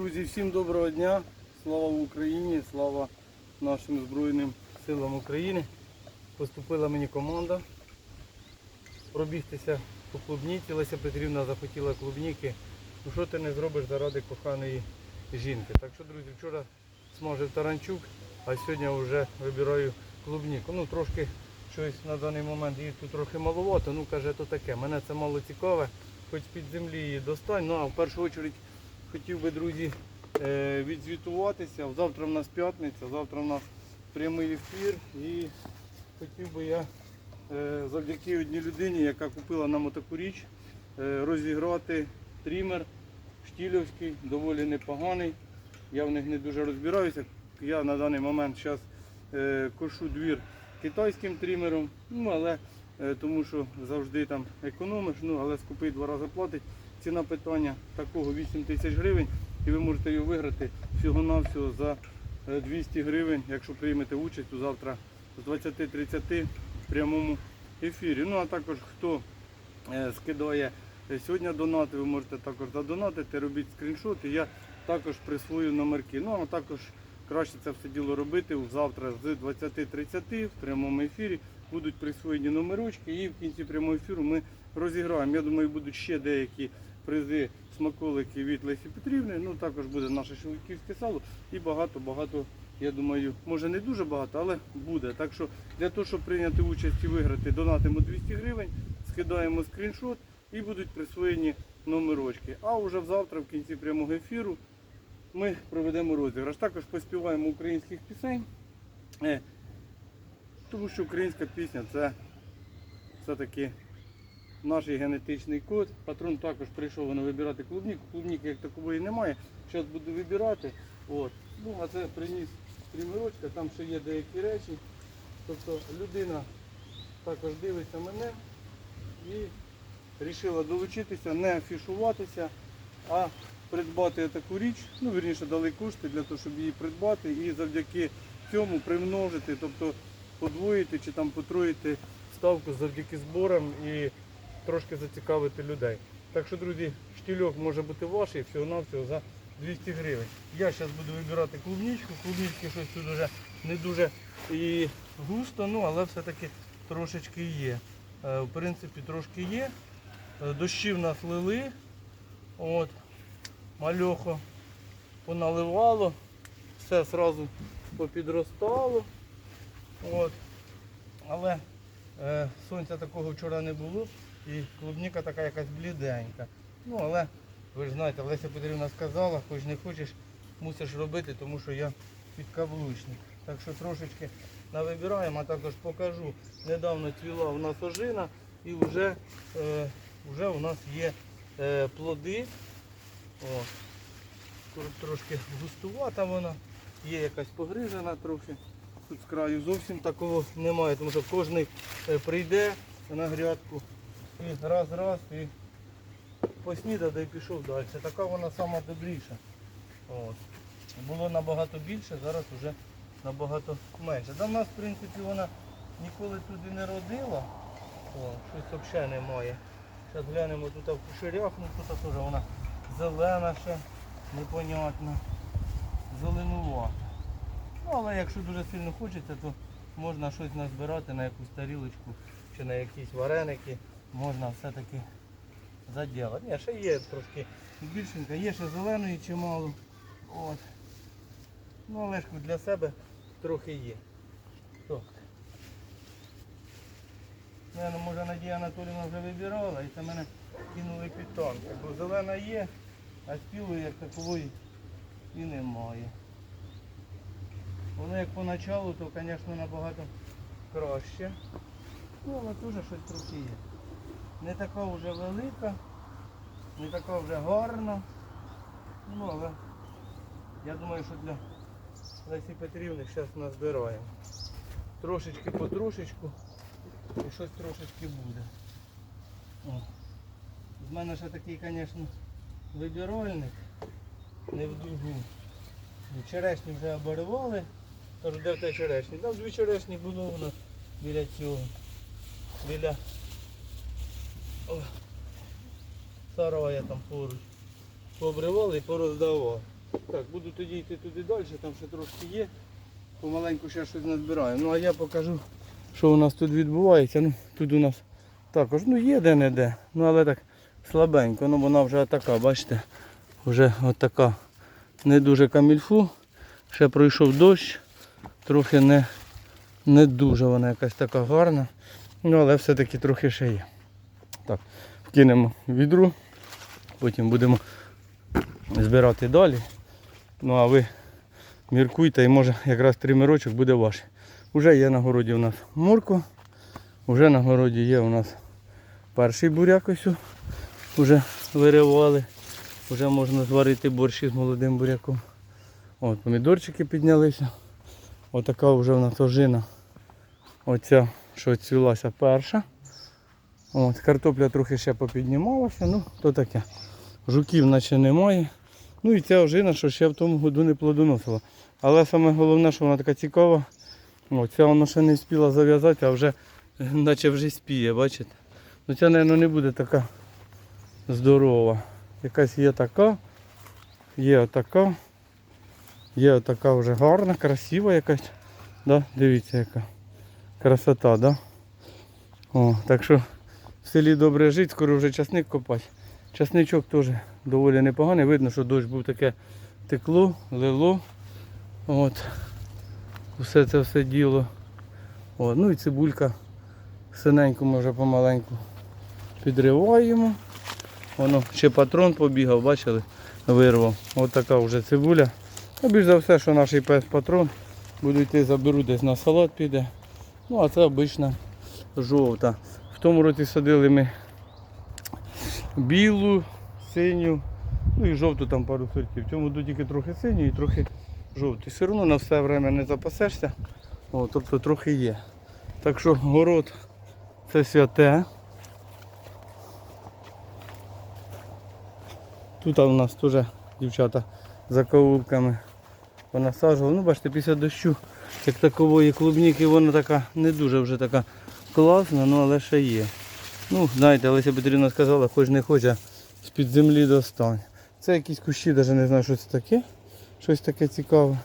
Друзі, всім доброго дня. Слава Україні, слава нашим Збройним силам України. Поступила мені команда пробігтися по клубніці. Леся Петрівна захотіла клубніки. Ну що ти не зробиш заради коханої жінки? Так що, друзі, вчора смажив таранчук, а сьогодні вже вибираю клубніку. Ну трошки щось на даний момент її тут трохи маловато. Ну каже, то таке. Мене це мало цікаве, хоч з-під землі її достань. Ну а в першу чергу хотів би, друзі, е, відзвітуватися. Завтра в нас п'ятниця, завтра в нас прямий ефір і хотів би я е, завдяки одній людині, яка купила нам отаку річ, е, розіграти трімер штілівський, доволі непоганий. Я в них не дуже розбираюся. Я на даний момент зараз кошу двір китайським трімером, ну але тому що завжди там економиш, ну але скупий два рази платить. Ціна питання такого 8 тисяч гривень і ви можете його виграти всього-навсього за е, 200 гривень, якщо приймете участь у завтра з 20.30 в прямому ефірі. Ну а також хто е, скидає е, сьогодні донати, ви можете також задонатити, робіть скріншоти. Я також присвою номерки. Ну а також краще це все діло робити завтра з 20.30 в прямому ефірі. Будуть присвоєні номерочки і в кінці прямого ефіру ми розіграємо. Я думаю, будуть ще деякі призи смаколики від Лесі Петрівни. Ну також буде наше шелківське сало і багато-багато. Я думаю, може не дуже багато, але буде. Так що для того, щоб прийняти участь і виграти, донатимо 200 гривень, скидаємо скріншот і будуть присвоєні номерочки. А вже завтра, в кінці прямого ефіру, ми проведемо розіграш. Також поспіваємо українських пісень. Тому що українська пісня це все-таки наш генетичний код. Патрон також прийшов воно вибирати клубніку. Клубніки як такової немає. Зараз буду вибирати. От. Ну, а це приніс примірочка, там ще є деякі речі. Тобто людина також дивиться мене і вирішила долучитися, не афішуватися, а придбати таку річ. Ну, вірніше, дали кошти для того, щоб її придбати і завдяки цьому примножити, тобто подвоїти чи там потроїти ставку завдяки зборам і трошки зацікавити людей. Так що, друзі, штільок може бути ваш і всього-навсього за 200 гривень. Я зараз буду вибирати клубничку. Клубнички щось тут вже не дуже і густо, ну але все-таки трошечки є. Е, В принципі, трошки є. Е, Дощі в нас лили. От. Мальохо поналивало. Все одразу попідростало. От. Але е, сонця такого вчора не було і клубніка така якась бліденька. Ну, але ви ж знаєте, Леся Петрівна сказала, хоч не хочеш, мусиш робити, тому що я підкаблучник. Так що трошечки навибираємо, а також покажу. Недавно цвіла у нас ожина і вже, е, вже у нас є е, плоди. О, трошки густувата вона, є якась погрижена трохи. Тут з краю зовсім такого немає, тому що кожен прийде на грядку і раз-раз і поснідав да і пішов далі. Така вона сама добріша. От. Було набагато більше, зараз вже набагато менше. Та в нас, в принципі, вона ніколи туди не родила. О, щось взагалі немає. Зараз глянемо тут в кушерях, ну тут теж вона зелена ще, непонятна, зеленувата. Ну, але якщо дуже сильно хочеться, то можна щось назбирати на якусь тарілочку чи на якісь вареники. Можна все-таки заділати. Ні, ще є трошки більшенька, є ще зеленої чимало. От. Ну, але ж для себе трохи є. Так. Наверно, може Надія Анатолійовна вже вибирала і це мене кинули підтонки. Бо зелена є, а спілої як такової і немає. Воно як поначалу, то, звісно, набагато краще. Ну, але теж щось трохи є. Не така вже велика, не така вже гарна. Ну, але я думаю, що для Лесі Петрівни зараз назбираємо. Трошечки по трошечку і щось трошечки буде. О. З мене ще такий, звісно, вибіральник, не в дугу. Черешні вже оборвали. Кажу, де в те черешні? Там дві черешні було нас біля цього. Біля о, сарая там поруч. Пообривали і пороздавав. Так, буду тоді йти туди далі, там ще трошки є. Помаленьку ще щось назбираю. Ну а я покажу, що у нас тут відбувається. Ну, тут у нас також ну, є де-не-де, ну але так слабенько. Ну вона вже така, бачите, вже отака не дуже камільфу. Ще пройшов дощ, трохи не, не дуже вона якась така гарна. Ну але все-таки трохи ще є. Так, вкинемо відру, потім будемо збирати далі. Ну а ви міркуйте і може якраз тримирочок буде ваш. Уже є на городі у нас морква, вже на городі є у нас перший буряк ось. Уже виривали. Вже можна зварити борщі з молодим буряком. От, помідорчики піднялися. Отака вже у нас ожина. Оця, що цвілася перша. От, картопля трохи ще попіднімалася, ну то таке. Жуків наче немає. Ну і ця ожина, що ще в тому году не плодоносила. Але саме головне, що вона така цікава. О, ця вона ще не встигла зав'язати, а вже наче вже спіє, бачите? Ну ця, мабуть, не буде така здорова. Якась є така, є отака, є отака вже гарна, красива якась. Да? Дивіться яка красота, да? О, так що в селі добре жити, скоро вже часник копати. Часничок теж доволі непоганий. Видно, що дощ був таке текло, лило. От. Все це все діло. От. Ну і цибулька. Синеньку ми вже помаленьку підриваємо. Воно ще патрон побігав, бачили, вирвав. Ось така вже цибуля. А більш за все, що наш пес патрон. Буду йти, заберу десь на салат піде. Ну а це обична жовта. В тому році садили ми білу, синю, ну і жовту там пару сортів. В цьому году тільки трохи синю і трохи жовтий. Все одно на все время не запасешся. О, тобто трохи є. Так що город це святе. Тут у нас теж дівчата за каулками понасаджували. Ну, бачите, після дощу, як такової клубніки, вона така не дуже вже така класна, ну але ще є. Ну, знаєте, Олеся Петрівна сказала, хоч не хоч, а з-під землі достань. Це якісь кущі, навіть не знаю, що це таке. Щось таке цікаве.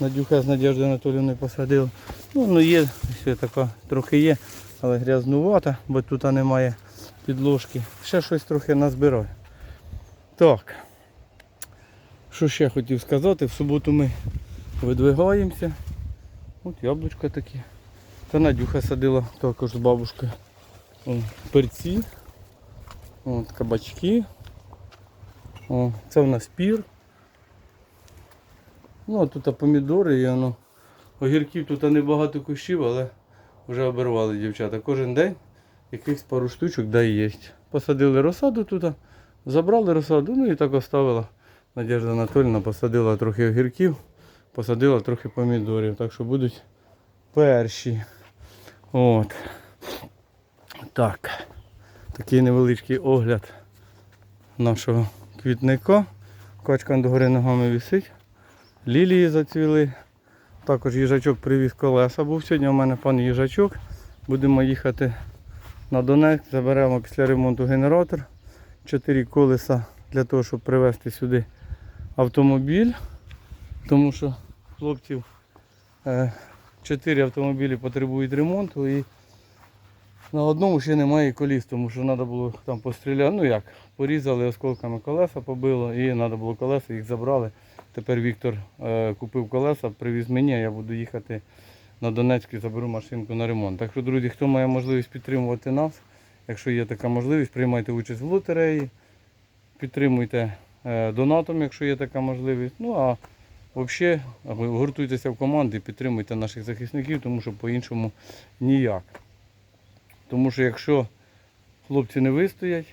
Надюха з Надіждою Анатоліївною посадила. Ну, ну є, все така трохи є, але грязнувата, бо тут немає підложки. Ще щось трохи назбираю. Так. Що ще хотів сказати, в суботу ми видвигаємося. От яблучка такі. Та Надюха садила також з бабушкою. О, перці. От, кабачки. О, це в нас пір. Ну, а тут помідори і воно. Огірків тут небагато кущів, але вже обірвали дівчата. Кожен день якихось пару штучок да є. Посадили розсаду тут, забрали розсаду, ну і так оставила. Надежда Анатольевна посадила трохи огірків, посадила трохи помідорів. Так що будуть перші. От. Так. Такий невеличкий огляд нашого квітника. Качка догори ногами висить. Лілії зацвіли. Також їжачок привіз колеса. Був сьогодні у мене пан їжачок. Будемо їхати на Донецьк, заберемо після ремонту генератор. Чотири колеса для того, щоб привезти сюди автомобіль. Тому що хлопців е, чотири автомобілі потребують ремонту і на одному ще немає коліс, тому що треба було там постріляти. Ну як, порізали осколками колеса, побило і треба було колеса, їх забрали. Тепер Віктор е, купив колеса, привіз мені, а я буду їхати на Донецьк і заберу машинку на ремонт. Так що, друзі, хто має можливість підтримувати нас, якщо є така можливість, приймайте участь в лотереї, підтримуйте е, донатом, якщо є така можливість. Ну а взагалі гуртуйтеся в команди, підтримуйте наших захисників, тому що по-іншому ніяк. Тому що якщо хлопці не вистоять,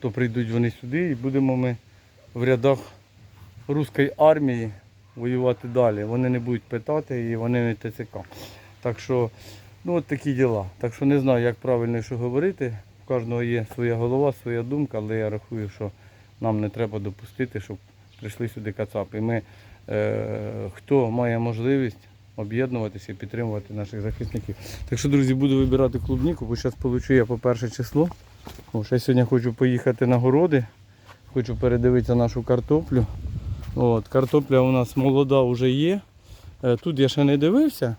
то прийдуть вони сюди і будемо ми в рядах руської армії воювати далі. Вони не будуть питати і вони не ТЦК. Так що, ну от такі діла. Так що не знаю, як правильно що говорити. У кожного є своя голова, своя думка, але я рахую, що нам не треба допустити, щоб прийшли сюди кацапи. Ми, е, хто має можливість об'єднуватися і підтримувати наших захисників. Так що, друзі, буду вибирати клубніку, бо зараз получу я по перше число. О, ще сьогодні хочу поїхати на городи, хочу передивитися нашу картоплю. От, картопля у нас молода вже є. Е, Тут я ще не дивився.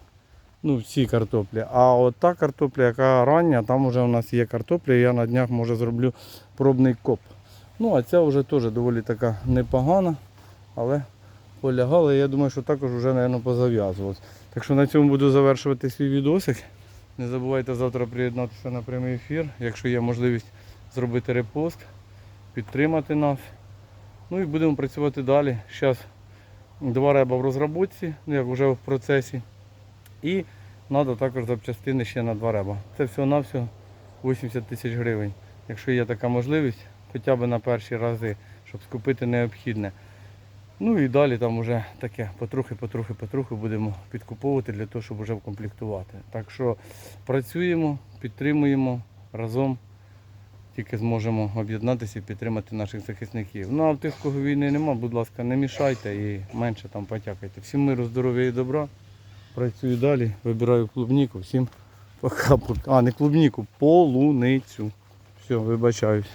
Ну, в цій картоплі. А от та картопля, яка рання, там вже у нас є картопля, і я на днях може зроблю пробний коп. Ну, а ця вже теж доволі така непогана, але полягала. Я думаю, що також вже, мабуть, позав'язувалось. Так що на цьому буду завершувати свій відосик. Не забувайте завтра приєднатися на прямий ефір, якщо є можливість зробити репост, підтримати нас. Ну і будемо працювати далі. Зараз два реба в розробці, ну як вже в процесі. І треба також запчастини ще на два реба. Це всього-навсього 80 тисяч гривень. Якщо є така можливість, хоча б на перші рази, щоб скупити необхідне. Ну і далі там вже таке потрохи, потрохи, потрохи будемо підкуповувати для того, щоб вже вкомплектувати. Так що працюємо, підтримуємо разом. Тільки зможемо об'єднатися і підтримати наших захисників. Ну а в тих, кого війни нема, будь ласка, не мішайте і менше там потякайте. Всім миру, здоров'я і добра. Працюю далі, вибираю клубніку. Всім пока. пока. А, не клубніку, полуницю. Все, вибачаюсь.